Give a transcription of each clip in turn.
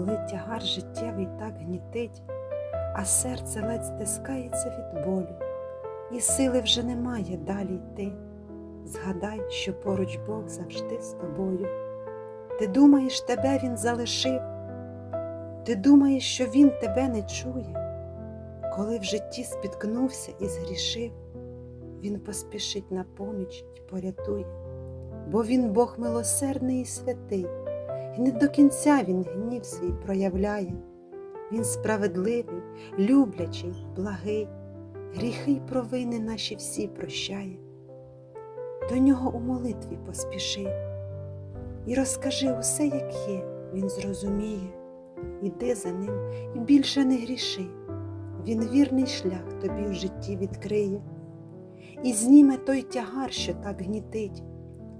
коли тягар життєвий так гнітить, а серце ледь стискається від болю, і сили вже немає далі йти. Згадай, що поруч Бог завжди з тобою. Ти думаєш, тебе Він залишив, ти думаєш, що Він тебе не чує, коли в житті спіткнувся і згрішив, Він поспішить на поміч й порятує, бо Він Бог милосердний і святий, і не до кінця Він гнів свій проявляє. Він справедливий, люблячий, благий, гріхи й провини наші всі прощає. До нього у молитві поспіши і розкажи усе, як є, він зрозуміє. Іди за ним і більше не гріши. Він вірний шлях тобі в житті відкриє, і зніме той тягар, що так гнітить.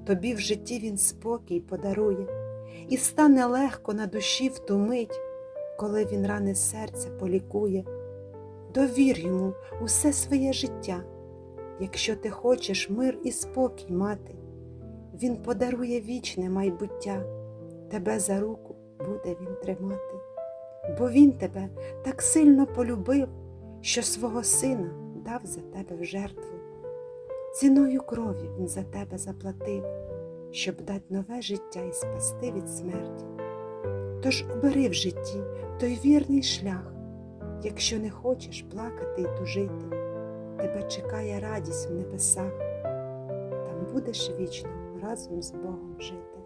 Тобі в житті він спокій подарує, і стане легко на душі в ту мить, коли він рани серця полікує. Довір йому усе своє життя, якщо ти хочеш мир і спокій мати, він подарує вічне майбуття, тебе за руку буде він тримати, бо він тебе так сильно полюбив, що свого сина дав за тебе в жертву. Ціною крові він за тебе заплатив, щоб дати нове життя і спасти від смерті. Тож обери в житті той вірний шлях, якщо не хочеш плакати і тужити, тебе чекає радість в небесах, там будеш вічно разом з Богом жити.